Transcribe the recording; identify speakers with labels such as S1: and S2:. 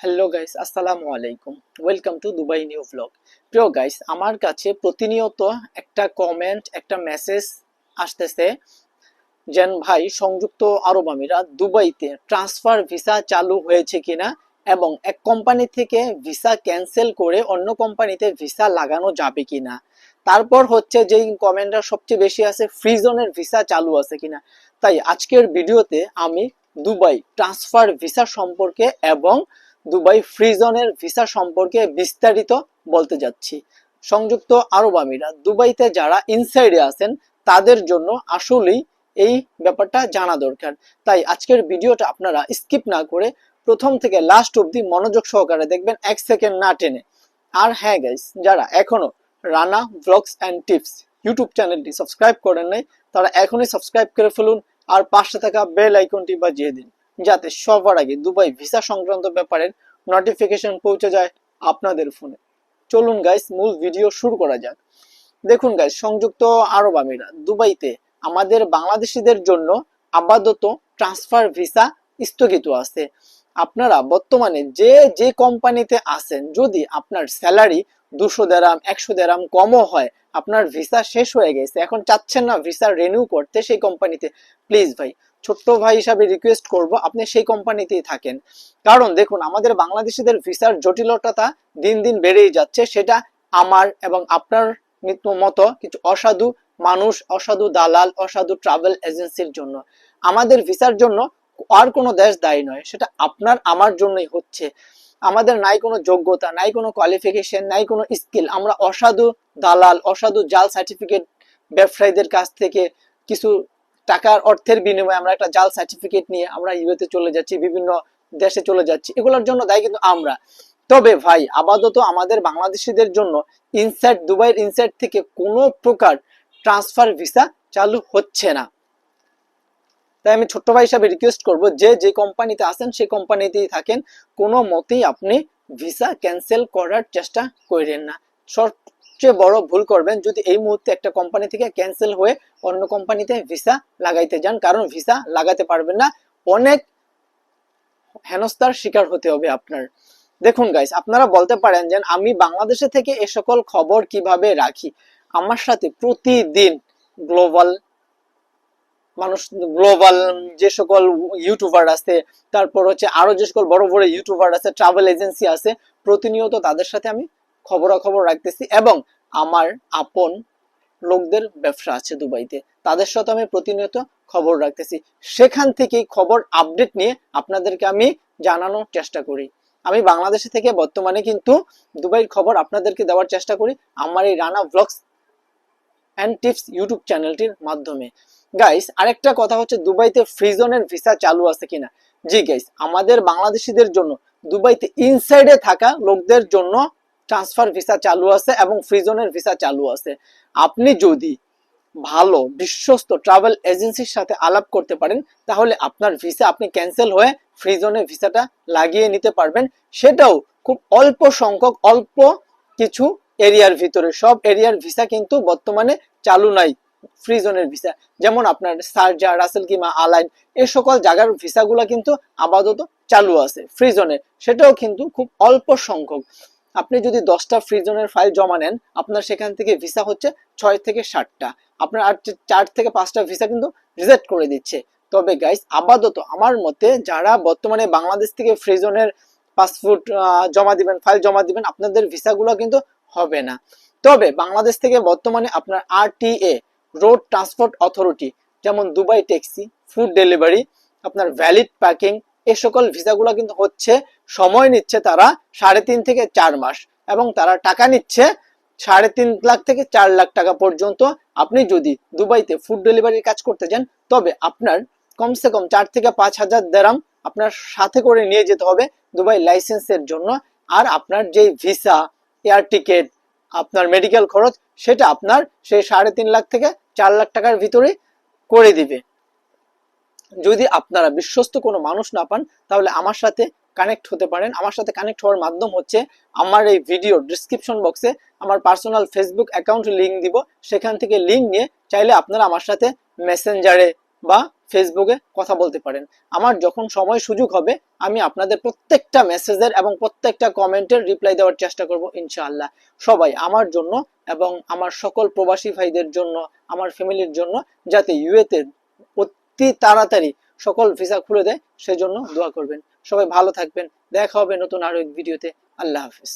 S1: Hello guys আসসালামু আলাইকুম welcome to Dubai new vlog প্রিয় গাইস আমার কাছে প্রতিনিয়ত একটা কমেন্ট একটা মেসেজ আসতেছে যেন ভাই সংযুক্ত আরব আমিরাত দুবাইতে ট্রান্সফার ভিসা চালু হয়েছে কিনা এবং এক কোম্পানি থেকে ভিসা ক্যান্সেল করে অন্য কোম্পানিতে ভিসা লাগানো যাবে কিনা। তারপর হচ্ছে যেই কমেন্টটা সবচেয়ে বেশি আছে ফ্রি জোনের ভিসা চালু আছে কিনা। তাই আজকের ভিডিওতে আমি দুবাই ট্রান্সফার ভিসা সম্পর্কে এবং দুবাই ফ্রি জোনের ভিসা সম্পর্কে বিস্তারিত বলতে যাচ্ছি। সংযুক্ত আরব আমিরাত, দুবাইতে যারা ইনসাইডে আছেন, তাদের জন্য আসলেই এই ব্যাপারটা জানা দরকার। তাই আজকের ভিডিওটা আপনারা স্কিপ না করে প্রথম থেকে লাস্ট অবধি মনোযোগ সহকারে দেখবেন, এক সেকেন্ড না টেনে। আর হ্যাঁ গাইস যারা এখনও Rana blogs and tips YouTube চ্যানেলটি সাবস্ক্রাইব করেন নাই, তারা এখনই সাবস্ক্রাইব করে ফেলুন, আর পাশে থাকা বেল আইকনটি বাজিয়ে দিন। যাতে সবার আগে দুবাই ভিসা সংক্রান্ত ব্যাপারের নোটিফিকেশন পৌঁছে যায় আপনাদের ফোনে চলুন গাইস মূল ভিডিও শুরু করা যাক। দেখুন গাইস সংযুক্ত আরব আমিরাত, দুবাইতে আমাদের বাংলাদেশিদের জন্য আপাতত ট্রান্সফার ভিসা স্থগিত আছে। আপনারা বর্তমানে যে যে কোম্পানিতে আছেন, যদি আপনার স্যালারি দুশো দেরাম, একশো দেরাম কমও হয়, আপনার ভিসা শেষ হয়ে গেছে, এখন চাচ্ছেন না ভিসা রেনিউ করতে, সেই কোম্পানিতে প্লিজ ভাই ছোট্ট ভাই হিসাবে রিকোয়েস্ট করব, আপনি সেই কোম্পানিতেই থাকেন। কারণ দেখুন, আমাদের বাংলাদেশিদের ভিসার জটিলতা দিন দিন বেড়েই যাচ্ছে। সেটা আমার এবং আপনার মতো কিছু অসাধু মানুষ, অসাধু দালাল, অসাধু ট্রাভেল এজেন্সির জন্য। আমাদের ভিসার জন্য আর কোনো দেশ দায়ী নয়, সেটা আপনার, আমার জন্যই হচ্ছে। আমাদের নাই কোনো যোগ্যতা, নাই কোনো কোয়ালিফিকেশন নাই কোনো স্কিল আমরা অসাধু দালাল, অসাধু জাল সার্টিফিকেট ব্যবসায়ীদের কাছ থেকে কিছু টাকার অর্থের বিনিময়ে আমরা একটা জাল সার্টিফিকেট নিয়ে আমরা ইউএতে চলে যাচ্ছি, বিভিন্ন দেশে চলে যাচ্ছি। এগুলোর জন্য দায়ী কিন্তু আমরা। তবে ভাই, আপাতত আমাদের বাংলাদেশিদের জন্য ইনসাইড দুবাইয়ের ইনসাইড থেকে কোনো প্রকার ট্রান্সফার ভিসা চালু হচ্ছে না। তাই আমি ছোট্ট ভাই হিসাবে রিকোয়েস্ট করব, যে যে কোম্পানিতে আছেন, সেই কোম্পানিতেই থাকেন। কোনো মতেই আপনি ভিসা ক্যান্সেল করার চেষ্টা করেন না। সবচেয়ে বড় ভুল করবেন যদি এই মুহূর্তে একটা কোম্পানি থেকে ক্যান্সেল হয়ে অন্য কোম্পানিতে ভিসা লাগাইতে যান, কারণ ভিসা লাগাতে পারবেন না, অনেক হেনস্তার শিকার হতে হবে আপনার। দেখুন গাইস আপনারা বলতে পারেন যে আমি বাংলাদেশে থেকে এ সকল খবর কীভাবে রাখি? আমার সাথে প্রতিদিন গ্লোবাল মানুষ গ্লোবাল যে সকল ইউটিউবার আছে, তারপর হচ্ছে আরও যে সকল বড় বড় ইউটিউবার আছে ট্রাভেল এজেন্সি আছে, প্রতিনিয়ত তাদের সাথে আমি খবরাখবর রাখতেছি এবং আমার আপন লোকদের ব্যবসা আছে দুবাইতে, তাদের সাথে আমি প্রতিনিয়ত খবর রাখতেছি। সেখান থেকেই খবর আপডেট নিয়ে আপনাদেরকে আমি জানানোর চেষ্টা করি। আমি বাংলাদেশে থেকে বর্তমানে কিন্তু দুবাইয়ের খবর আপনাদেরকে দেওয়ার চেষ্টা করি আমার এই Rana blogs and tips YouTube চ্যানেলটির মাধ্যমে। গাইস আরেকটা কথা হচ্ছে দুবাইতে ফ্রিজনের ভিসা চালু আছে কিনা? জি গাইস আমাদের বাংলাদেশিদের জন্য, দুবাইতে ইনসাইডে থাকা লোকদের জন্য ট্রান্সফার ভিসা চালু আছে এবং ফ্রিজনের ভিসা চালু আছে। আপনি যদি ভালো, বিশ্বস্ত ট্রাভেল এজেন্সির সাথে আলাপ করতে পারেন, তাহলে আপনার ভিসা আপনি ক্যান্সেল হয়ে ফ্রিজনে ভিসাটা লাগিয়ে নিতে পারবেন। সেটাও খুব অল্প সংখ্যক, অল্প কিছু এরিয়ার ভিতরে। সব এরিয়ার ভিসা কিন্তু বর্তমানে চালু নাই ফ্রি জোনের ভিসা যেমন আপনার সার্জা, রাসেল কিমা, আলাইন, এ সকল জায়গার ভিসাগুলো কিন্তু আপাতত চালু আছে ফ্রি জোনে সেটাও কিন্তু খুব অল্প সংখ্যক। আপনি যদি দশটা ফ্রি জোনের ফাইল জমা নেন, আপনার সেখান থেকে ভিসা হচ্ছে ছয় থেকে ষাটটা আপনার আর চার থেকে পাঁচটা ভিসা কিন্তু রিজেক্ট করে দিচ্ছে। তবে গাইস আপাতত আমার মতে যারা বর্তমানে বাংলাদেশ থেকে ফ্রি জোনের পাসপোর্ট জমা দিবেন ফাইল জমা দিবেন, আপনাদের ভিসাগুলো কিন্তু হবে না। তবে বাংলাদেশ থেকে বর্তমানে আপনার আরটিএ রোড ট্রান্সপোর্ট অথরিটি যেমন দুবাই ট্যাক্সি ফুড ডেলিভারি আপনার ভ্যালিড প্যাকিং এ সকল ভিসাগুলো কিন্তু হচ্ছে সময় নিচ্ছে তারা সাড়ে তিন থেকে চার মাস এবং তারা টাকা নিচ্ছে সাড়ে তিন লাখ থেকে চার লাখ টাকা পর্যন্ত। আপনি যদি দুবাইতে ফুড ডেলিভারির কাজ করতে যান, তবে আপনার কমসে কম চার থেকে পাঁচ হাজার দেরাম আপনার সাথে করে নিয়ে যেতে হবে দুবাই লাইসেন্সের জন্য। আর আপনার যে ভিসা এয়ার টিকিট আপনার মেডিকেল খরচ, সেটা আপনার সেই সাড়ে তিন লাখ থেকে চার লাখ টাকার ভিতরে করে দিবে। যদি আপনারা বিশ্বস্ত কোনো মানুষ না পান, তাহলে আমার সাথে কানেক্ট হতে পারেন। আমার সাথে কানেক্ট হওয়ার মাধ্যম হচ্ছে আমার এই ভিডিও ডিসক্রিপশন বক্সে আমার পার্সোনাল ফেসবুক অ্যাকাউন্ট লিঙ্ক দিব। সেখান থেকে লিঙ্ক নিয়ে চাইলে আপনারা আমার সাথে মেসেঞ্জারে বা ফেসবুকে কথা বলতে পারেন। আমার যখন সময় সুযোগ হবে, আমি আপনাদের প্রত্যেকটা মেসেজের এবং প্রত্যেকটা কমেন্টের রিপ্লাই দেওয়ার চেষ্টা করব ইনশাআল্লাহ। সবাই আমার জন্য এবং আমার সকল প্রবাসী ভাইদের জন্য, আমার ফ্যামিলির জন্য যাতে ইউএতে অতি তাড়াতাড়ি সকল ভিসা খুলে দেয়, সেজন্য দোয়া করবেন। সবাই ভালো থাকবেন। দেখা হবে নতুন আরও এক ভিডিওতে। আল্লাহ হাফিজ।